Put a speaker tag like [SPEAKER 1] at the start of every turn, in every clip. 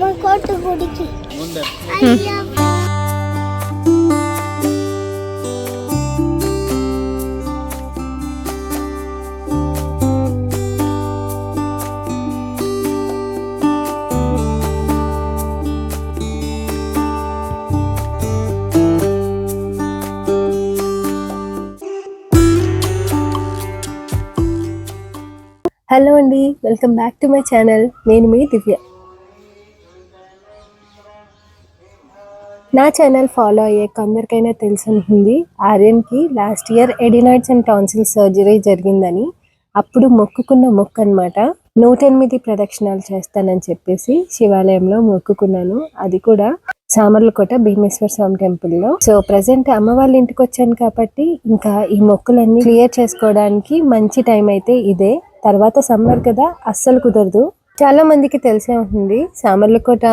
[SPEAKER 1] సామకోట గుడికి
[SPEAKER 2] ముందే
[SPEAKER 1] అయ్యా
[SPEAKER 3] హలో అండి welcome back to my channel నేను మీ దివ్య నా ఛానల్ ఫాలో అయ్యే కొందరికైనా తెలిసి ఉంటుంది ఆర్యన్కి last year adenoids and tonsil surgery జరిగిందని. అప్పుడు మొక్కుకున్న మొక్కు అనమాట నూట ఎనిమిది ప్రదక్షిణాలు చేస్తానని చెప్పేసి శివాలయంలో మొక్కుకున్నాను. అది కూడా సామర్లకోట భీమేశ్వర స్వామి టెంపుల్లో. సో ప్రజెంట్ అమ్మ వాళ్ళ ఇంటికి వచ్చాను కాబట్టి ఇంకా ఈ మొక్కులన్నీ క్లియర్ చేసుకోవడానికి మంచి టైం అయితే ఇదే. తర్వాత సమ్మర్ కదా అస్సలు కుదరదు. చాలా మందికి తెలిసే ఉంటుంది సామర్లకోట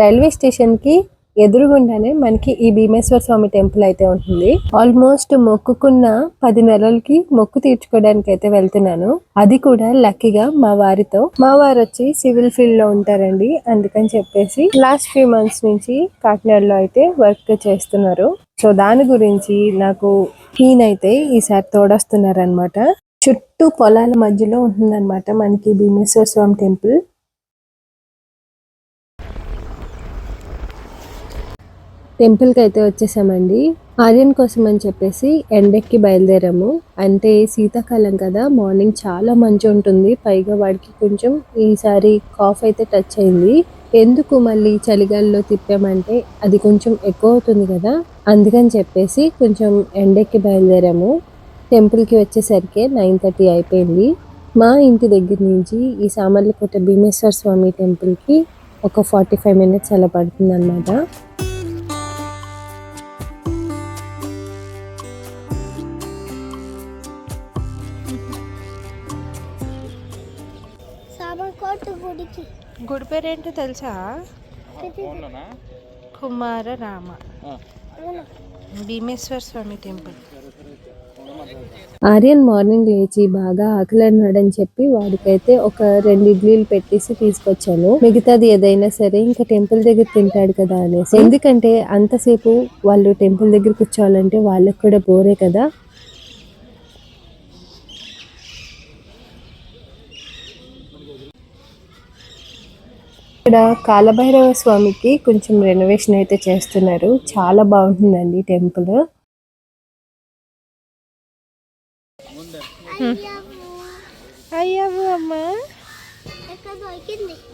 [SPEAKER 3] రైల్వే స్టేషన్కి ఎదురుగుండానే మనకి ఈ భీమేశ్వర స్వామి టెంపుల్ అయితే ఉంటుంది. ఆల్మోస్ట్ మొక్కుకున్న పది నెలలకి మొక్కు తీర్చుకోవడానికి అయితే వెళ్తున్నాను. అది కూడా లక్కీగా మా వారితో. మా వారు వచ్చి సివిల్ ఫీల్డ్లో ఉంటారండి. అందుకని చెప్పేసి లాస్ట్ ఫ్యూ మంత్స్ నుంచి కాకినాడలో అయితే వర్క్ చేస్తున్నారు. సో దాని గురించి నాకు ఈయనైతే ఈసారి తోడొస్తున్నారు చుట్టూ పొలాల మధ్యలో ఉంటుందన్నమాట మనకి భీమేశ్వర స్వామి టెంపుల్. టెంపుల్కి అయితే వచ్చేసామండి. ఆర్యన్ కోసం అని చెప్పేసి ఎండెక్కి బయలుదేరాము. అంటే శీతాకాలం కదా మార్నింగ్ చాలా మంచి ఉంటుంది. పైగా వాడికి కొంచెం ఈసారి కాఫ్ అయితే టచ్ అయింది. ఎందుకు మళ్ళీ చలిగాలిలో తిప్పామంటే అది కొంచెం ఎక్కువ అవుతుంది కదా. అందుకని చెప్పేసి కొంచెం ఎండెక్కి బయలుదేరాము. టెంపుల్కి వచ్చేసరికి నైన్ థర్టీ అయిపోయింది. మా ఇంటి దగ్గర నుంచి ఈ సామర్లకోట భీమేశ్వర స్వామి టెంపుల్కి ఒక ఫార్టీ ఫైవ్ మినిట్స్ అలా పడుతుంది అనమాట
[SPEAKER 1] గుడికి?
[SPEAKER 4] గుడి పేరేంటో తెలుసా? కుమార రామ. భీమేశ్వర స్వామి టెంపుల్.
[SPEAKER 3] ఆర్యన్ మార్నింగ్ లేచి బాగా ఆకలి అన్నాడని చెప్పి వాడికైతే ఒక రెండు ఇడ్లీలు పెట్టేసి తీసుకొచ్చాను. మిగతాది ఏదైనా సరే ఇంకా టెంపుల్ దగ్గర తింటాడు కదా అనేసి. ఎందుకంటే అంతసేపు వాళ్ళు టెంపుల్ దగ్గర కూర్చోవాలంటే వాళ్ళకి కూడా బోరే కదా. ఇక్కడ కాలభైరవ స్వామికి కొంచెం రెనోవేషన్ అయితే చేస్తున్నారు. చాలా బాగుంటుందండి టెంపుల్.
[SPEAKER 2] ముందే
[SPEAKER 1] అయ్యా
[SPEAKER 4] అమ్మా.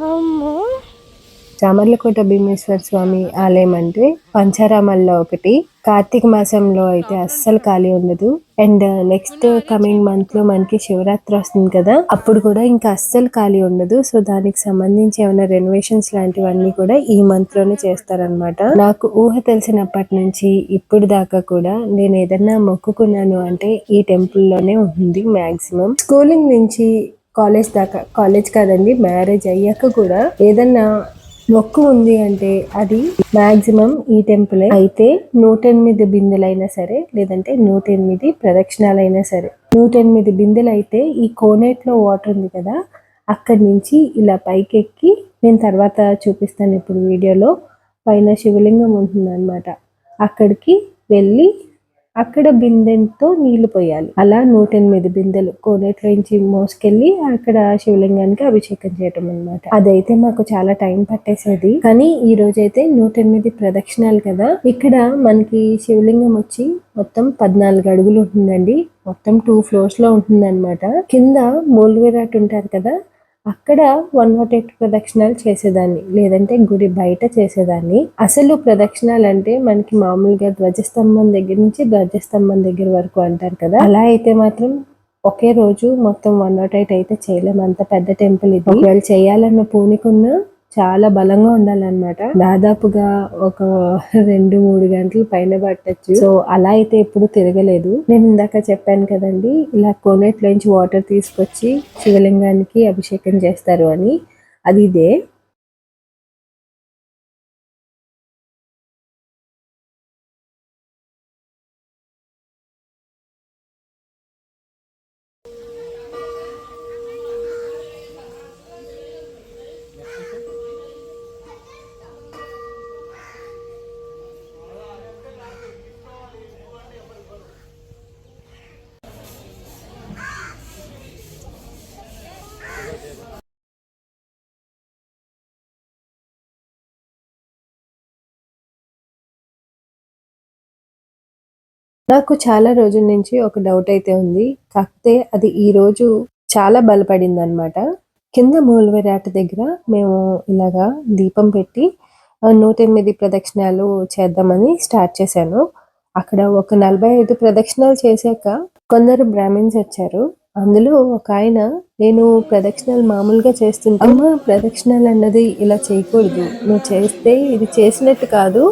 [SPEAKER 4] అమ్మో.
[SPEAKER 3] చామర్లకోట భీమేశ్వర స్వామి ఆలయం అంటే పంచారామాల్లో ఒకటి. కార్తీక మాసంలో అయితే అస్సలు ఖాళీ ఉండదు. అండ్ నెక్స్ట్ కమింగ్ మంత్లో మనకి శివరాత్రి వస్తుంది కదా అప్పుడు కూడా ఇంకా అస్సలు ఖాళీ ఉండదు. సో దానికి సంబంధించి ఏమైనా రెనోవేషన్స్ లాంటివన్నీ కూడా ఈ మంత్లోనే చేస్తారనమాట నాకు ఊహ తెలిసినప్పటి నుంచి ఇప్పుడు దాకా కూడా నేను ఏదన్నా మొక్కుకున్నాను అంటే ఈ టెంపుల్లోనే ఉంటుంది మాక్సిమం. స్కూలింగ్ నుంచి కాలేజ్ దాకా కాలేజ్ కాదండి మ్యారేజ్ అయ్యాక కూడా ఏదన్నా మొక్కు ఉంది అంటే అది మాక్సిమం ఈ టెంపులే. అయితే నూట ఎనిమిది బిందెలైనా సరే లేదంటే నూట ఎనిమిది ప్రదక్షిణాలైనా సరే. నూట ఎనిమిది బిందెలు అయితే ఈ కోనేట్లో వాటర్ ఉంది కదా అక్కడి నుంచి ఇలా పైకెక్కి నేను తర్వాత చూపిస్తాను ఇప్పుడు వీడియోలో. పైన శివలింగం ఉంటుంది అక్కడికి వెళ్ళి అక్కడ బిందెతో నీళ్ళు పోయాలి. అలా నూట ఎనిమిది బిందెలు కోనేట్లో నుంచి మోసుకెళ్ళి అక్కడ శివలింగానికి అభిషేకం చేయటం అన్నమాట. అదైతే మాకు చాలా టైం పట్టేసేది. కానీ ఈ రోజు అయితే నూట ఎనిమిది ప్రదక్షిణాలు కదా. ఇక్కడ మనకి శివలింగం వచ్చి మొత్తం పద్నాలుగు అడుగులు ఉంటుందండి. మొత్తం టూ ఫ్లోర్స్లో ఉంటుంది కింద మూలవిరాట్ ఉంటారు కదా అక్కడ వన్ నాట్ ఎయిట్ ప్రదక్షిణాలు చేసేదాన్ని లేదంటే గుడి బయట చేసేదాన్ని. అసలు ప్రదక్షిణాలు అంటే మనకి మామూలుగా ధ్వజస్తంభం దగ్గర నుంచి ధ్వజస్తంభం దగ్గర వరకు అంటారు కదా. అలా అయితే మాత్రం ఒకే రోజు మొత్తం వన్ నాట్ ఎయిట్ అయితే చేయలేము అంత పెద్ద టెంపుల్ ఇది. ఒకవేళ చేయాలన్న పూనికున్నా చాలా బలంగా ఉండాలన్నమాట. దాదాపుగా ఒక రెండు మూడు గంటలు పైన పట్టచ్చు. సో అలా అయితే ఎప్పుడు తిరగలేదు. నేను ఇందాక చెప్పాను కదండి ఇలా కోనేట్లోంచి వాటర్ తీసుకొచ్చి శివలింగానికి అభిషేకం చేస్తారు అని. అది ఇదే. నాకు చాలా రోజుల నుంచి ఒక డౌట్ అయితే ఉంది. కాకపోతే అది ఈ రోజు చాలా బలపడింది అనమాట కింద మూలవిరాట దగ్గర మేము ఇలాగా దీపం పెట్టి నూట ఎనిమిది ప్రదక్షిణాలు చేద్దామని స్టార్ట్ చేశాను. అక్కడ ఒక నలభై ఐదు ప్రదక్షిణాలు చేశాక కొందరు బ్రాహ్మిన్స్ వచ్చారు. అందులో ఒక ఆయన నేను ప్రదక్షిణాలు మామూలుగా చేస్తుంటే అమ్మ ప్రదక్షిణాలు అన్నది ఇలా చేయకూడదు. నువ్వు చేస్తే ఇది చేసినట్టు కాదు.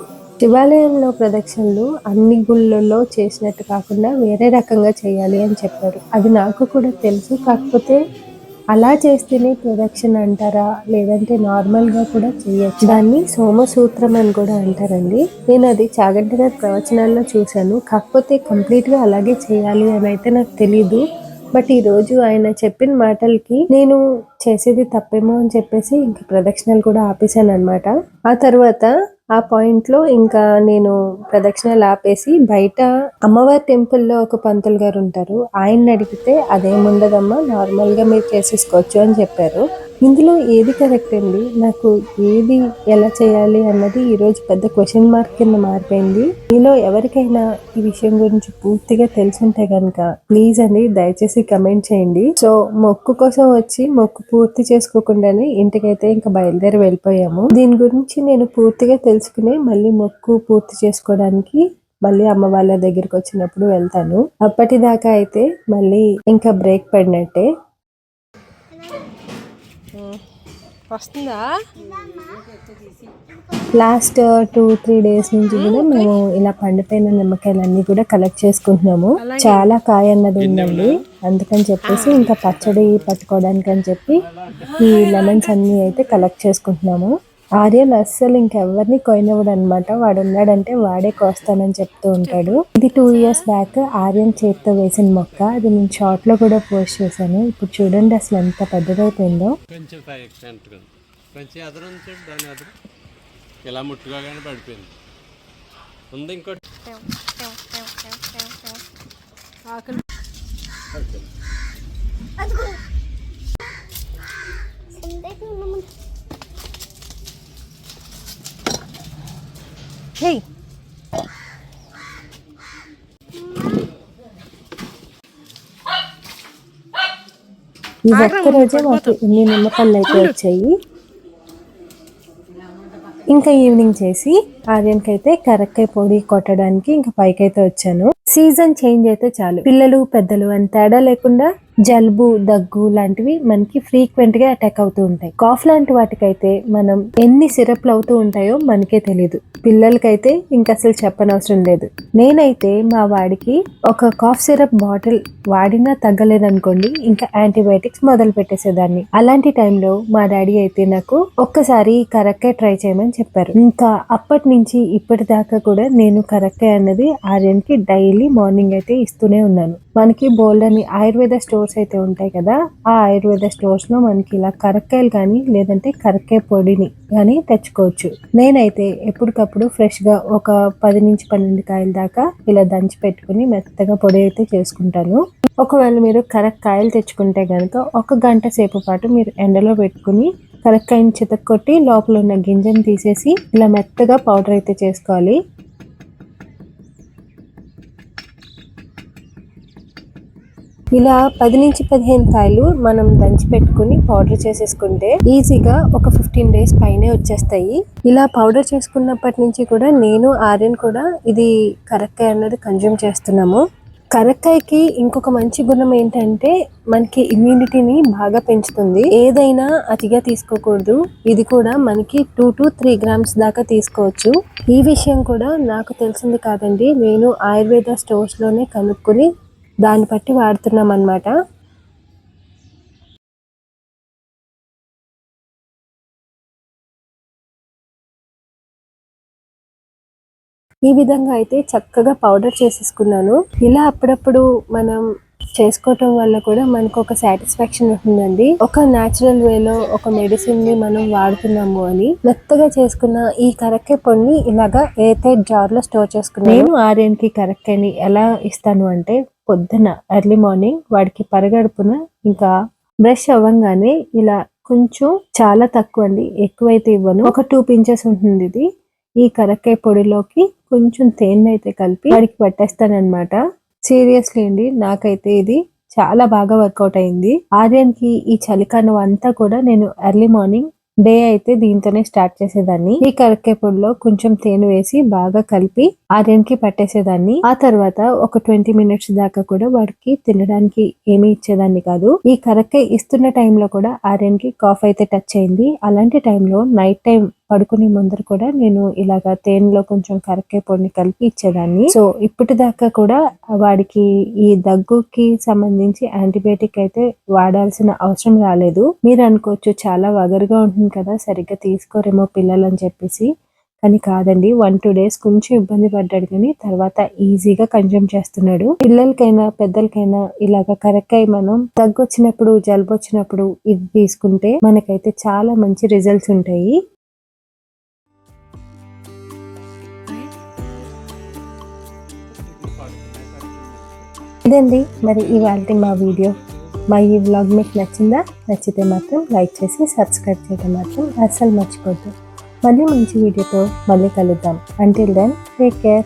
[SPEAKER 3] శివాలయంలో ప్రదక్షిణలు అన్ని గుళ్ళల్లో చేసినట్టు కాకుండా వేరే రకంగా చేయాలి అని చెప్పారు. అది నాకు కూడా తెలుసు. కాకపోతే అలా చేస్తేనే ప్రదక్షిణ అంటారా? లేదంటే నార్మల్గా కూడా చేయొచ్చు? దాన్ని సోమసూత్రం అని కూడా అంటారండి. నేను అది చాగంటి గారి ప్రవచనాల్లో చూశాను. కాకపోతే కంప్లీట్గా అలాగే చేయాలి అని అయితే నాకు తెలియదు బట్ ఈరోజు ఆయన చెప్పిన మాటలకి నేను చేసేది తప్పేమో అని చెప్పేసి ఇంకా ప్రదక్షిణలు కూడా ఆపేశాను అనమాట ఆ తర్వాత ఆ పాయింట్లో ఇంకా నేను ప్రదక్షిణలు ఆపేసి బయట అమ్మవారి టెంపుల్లో ఒక పంతులు గారు ఉంటారు. ఆయన్ని అడిగితే అదేముండదమ్మా నార్మల్గా మీరు చేసేసుకోవచ్చు అని చెప్పారు. ఇందులో ఏది కరెక్ట్ అండి? నాకు ఏది ఎలా చేయాలి అన్నది ఈరోజు పెద్ద క్వశ్చన్ మార్క్ కింద మారిపోయింది. మీలో ఎవరికైనా ఈ విషయం గురించి పూర్తిగా తెలుసుంటే కనుక ప్లీజ్ అండి దయచేసి కమెంట్ చేయండి. సో మొక్కు కోసం వచ్చి మొక్కు పూర్తి చేసుకోకుండానే ఇంటికైతే ఇంకా బయలుదేరి వెళ్ళిపోయాము. దీని గురించి నేను పూర్తిగా తెలుసుకుని మళ్ళీ మొక్కు పూర్తి చేసుకోవడానికి మళ్ళీ అమ్మ వాళ్ళ దగ్గరికి వచ్చినప్పుడు వెళ్తాను. అప్పటిదాకా అయితే మళ్ళీ ఇంకా బ్రేక్ పడినట్టే.
[SPEAKER 4] వస్తుందా?
[SPEAKER 3] లాస్ట్ టూ త్రీ డేస్ నుంచి కూడా మేము ఇలా పండిపోయిన నిమ్మకాయలన్నీ కూడా కలెక్ట్ చేసుకుంటున్నాము. చాలా కాయ అన్నది ఉందండి. అందుకని చెప్పేసి ఇంకా పచ్చడి పట్టుకోవడానికి అని చెప్పి ఈ లెమన్స్ అన్ని అయితే కలెక్ట్ చేసుకుంటున్నాము. ఆర్యన్ అస్సలు ఇంకెవరిని కొయినవాడు అనమాట వాడు ఉన్నాడంటే వాడే కోస్తానని చెప్తూ ఉంటాడు. ఇది టూ ఇయర్స్ బ్యాక్ ఆర్యన్ చేతితో వేసిన మొక్క. అది నేను షార్ట్లో కూడా పోస్ట్ చేశాను. ఇప్పుడు చూడండి అసలు ఎంత పెద్దదైపోయిందో.
[SPEAKER 5] ఇలా ముట్టుకోగానే పడిపోయింది. ఉంది ఇంకోటి.
[SPEAKER 4] ఆకలి. హే
[SPEAKER 3] ఈ ఒక్క రోజే మాకు ఎన్ని నిమ్మకాయలు అయితే వచ్చాయి. ఇంకా ఈవినింగ్ చేసి ఆర్యన్కి అయితే కరక్కాయ పొడి కొట్టడానికి ఇంకా పైకైతే వచ్చాను. సీజన్ చేంజ్ అయితే చాలు. పిల్లలు పెద్దలు అని తేడా లేకుండా జలుబు దగ్గు లాంటివి మనకి ఫ్రీక్వెంట్గా అటాక్ అవుతూ ఉంటాయి. కాఫ్ లాంటి వాటికైతే మనం ఎన్ని సిరప్లు అవుతూ ఉంటాయో మనకే తెలియదు పిల్లలకైతే ఇంకా అసలు చెప్పనవసరం లేదు. నేనైతే మా వాడికి ఒక కాఫ్ సిరప్ బాటిల్ వాడినా తగ్గలేదనుకోండి ఇంకా యాంటీబయాటిక్స్ మొదలు పెట్టేసేదాన్ని. అలాంటి టైంలో మా డాడీ అయితే నాకు ఒక్కసారి కరక్కాయ ట్రై చేయమని చెప్పారు. ఇంకా అప్పటి నుంచి ఇప్పటిదాకా కూడా నేను కరెక్ట్ అన్నది ఆర్యన్కి డైలీ మార్నింగ్ అయితే ఇస్తూనే ఉన్నాను. మనకి బోల్డ్ అని ఆయుర్వేద స్టోర్స్ అయితే ఉంటాయి కదా ఆ ఆయుర్వేద స్టోర్స్లో మనకి ఇలా కరక్కాయలు కానీ లేదంటే కరక్కాయ పొడిని కానీ తెచ్చుకోవచ్చు. నేనైతే ఎప్పటికప్పుడు ఫ్రెష్గా ఒక పది నుంచి పన్నెండు కాయల దాకా ఇలా దంచి పెట్టుకుని మెత్తగా పొడి అయితే చేసుకుంటాను. ఒకవేళ మీరు కరక్కాయలు తెచ్చుకుంటే కనుక ఒక గంట సేపు పాటు మీరు ఎండలో పెట్టుకుని కరక్కాయని చితక్కొట్టి లోపల ఉన్న గింజను తీసేసి ఇలా మెత్తగా పౌడర్ అయితే చేసుకోవాలి. ఇలా పది నుంచి పదిహేను కాయలు మనం దంచి పెట్టుకుని పౌడర్ చేసేసుకుంటే ఈజీగా ఒక ఫిఫ్టీన్ డేస్ పైనే వచ్చేస్తాయి. ఇలా పౌడర్ చేసుకున్నప్పటి నుంచి కూడా నేను ఆర్యన్ కూడా ఇది కరక్కాయ అన్నది కన్జ్యూమ్ చేస్తున్నాము. కరక్కాయకి ఇంకొక మంచి గుణం ఏంటంటే మనకి ఇమ్యూనిటీని బాగా పెంచుతుంది. ఏదైనా అతిగా తీసుకోకూడదు. ఇది కూడా మనకి టూ టు త్రీ గ్రామ్స్ దాకా తీసుకోవచ్చు. ఈ విషయం కూడా నాకు తెలిసింది కాదండి. నేను ఆయుర్వేద స్టోర్స్లోనే కనుక్కొని దాన్ని బట్టి వాడుతున్నాం అన్నమాట ఈ విధంగా అయితే చక్కగా పౌడర్ చేసేసుకున్నాను. ఇలా అప్పుడప్పుడు మనం చేసుకోవటం వల్ల కూడా మనకు ఒక సాటిస్ఫాక్షన్ ఉంటుందండి. ఒక న్యాచురల్ వేలో ఒక మెడిసిన్ని మనం వాడుతున్నాము అని మెత్తగా చేసుకున్న ఈ కరక్కాయ పొడిని ఇలాగా ఎయిర్ జార్లో స్టోర్ చేసుకున్నాను. నేను ఆర్యన్కి కరక్కాయని ఎలా ఇస్తాను అంటే పొద్దున ఎర్లీ మార్నింగ్ వాడికి పరగడుపున ఇంకా బ్రష్ అవ్వంగానే ఇలా కొంచెం చాలా తక్కువ అండి ఎక్కువైతే ఇవ్వను. ఒక టూ పించెస్ ఉంటుంది ఇది. ఈ కరక్కాయ పొడిలోకి కొంచెం తేనె అయితే కలిపి వాడికి పట్టేస్తానన్నమాట. సీరియస్లీ అండి నాకైతే ఇది చాలా బాగా వర్కౌట్ అయింది. ఆర్యన్కి ఈ చలికాలం అంతా కూడా నేను ఎర్లీ మార్నింగ్ డే అయితే దీంతోనే స్టార్ట్ చేసేదాన్ని. ఈ కరక్కాయ పొడిలో కొంచెం తేనె వేసి బాగా కలిపి ఆర్యన్కి పట్టేసేదాన్ని. ఆ తర్వాత ఒక ట్వంటీ మినిట్స్ దాకా కూడా వాడికి తినడానికి ఏమీ ఇచ్చేదాన్ని కాదు. ఈ కరక్కాయ ఇస్తున్న టైంలో కూడా ఆర్యన్కి కాఫ్ అయితే టచ్ అయింది. అలాంటి టైంలో నైట్ టైం పడుకునే ముందర కూడా నేను ఇలాగా తేనెలో కొంచెం కరక్కాయ పొడిని కలిపి ఇచ్చేదాన్ని. సో ఇప్పటిదాకా కూడా వాడికి ఈ దగ్గుకి సంబంధించి యాంటీబయాటిక్ అయితే వాడాల్సిన అవసరం రాలేదు. మీరు అనుకోవచ్చు చాలా వగరుగా ఉంటుంది కదా సరిగ్గా తీసుకోరేమో పిల్లలు అని చెప్పేసి. కానీ కాదండి వన్ టూ డేస్ కొంచెం ఇబ్బంది పడ్డాడు కానీ తర్వాత ఈజీగా కన్జ్యూమ్ చేస్తున్నాడు. పిల్లలకైనా పెద్దలకైనా ఇలాగ అయి మనం దగ్గు వచ్చినప్పుడు జలుబు వచ్చినప్పుడు ఇది తీసుకుంటే మనకైతే చాలా మంచి రిజల్ట్స్ ఉంటాయి. ఇదండి. మరి ఇవాళ మా వీడియో. మా ఈ వ్లాగ్ మీకు నచ్చిందా? నచ్చితే మాత్రం లైక్ చేసి సబ్స్క్రైబ్ చేయడం మాత్రం అస్సలు మర్చిపోద్దు. మళ్ళీ మంచి వీడియోతో మళ్ళీ కలుద్దాం. Until then take care